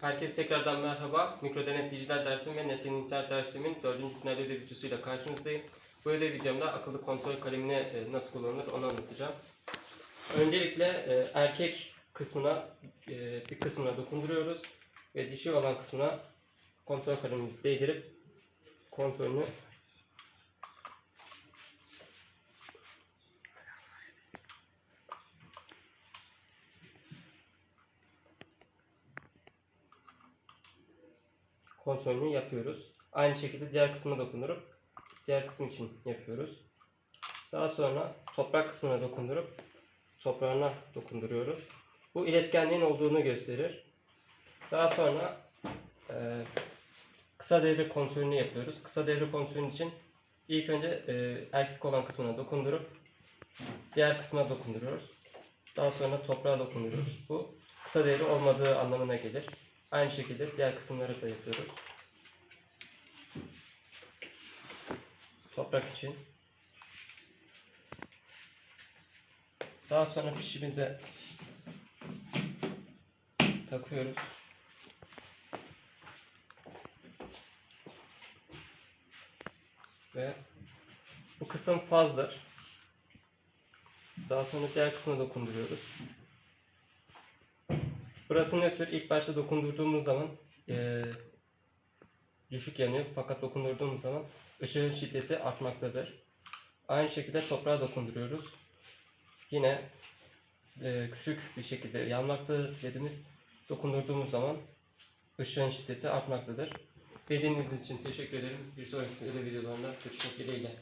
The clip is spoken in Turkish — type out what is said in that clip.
Herkese tekrardan merhaba. Mikrodenet dijital dersim ve nesnenin internet dersimin 4. final ödev videosuyla karşınızdayım. Bu ödev videomda akıllı kontrol kalemini e, nasıl kullanılır onu anlatacağım. Öncelikle e, erkek kısmına e, bir kısmına dokunduruyoruz ve dişi olan kısmına kontrol kalemimizi değdirip kontrolünü kontrolünü yapıyoruz. Aynı şekilde diğer kısmına dokundurup diğer kısım için yapıyoruz. Daha sonra toprak kısmına dokundurup toprağına dokunduruyoruz. Bu iletkenliğin olduğunu gösterir. Daha sonra e, kısa devre kontrolünü yapıyoruz. Kısa devre kontrolü için ilk önce e, erkek olan kısmına dokundurup diğer kısma dokunduruyoruz. Daha sonra toprağa dokunduruyoruz. Bu kısa devre olmadığı anlamına gelir. Aynı şekilde diğer kısımları da yapıyoruz. Toprak için. Daha sonra fişimize takıyoruz. Ve bu kısım fazdır. Daha sonra diğer kısma dokunduruyoruz. Burası nötr. İlk başta dokundurduğumuz zaman eee, düşük yanıyor. Fakat dokundurduğumuz zaman ışığın şiddeti artmaktadır. Aynı şekilde toprağa dokunduruyoruz. Yine eee, küçük bir şekilde yanmaktadır dediğimiz dokundurduğumuz zaman ışığın şiddeti artmaktadır. Dinlediğiniz için teşekkür ederim. Bir sonraki ödev videolarında görüşmek dileğiyle.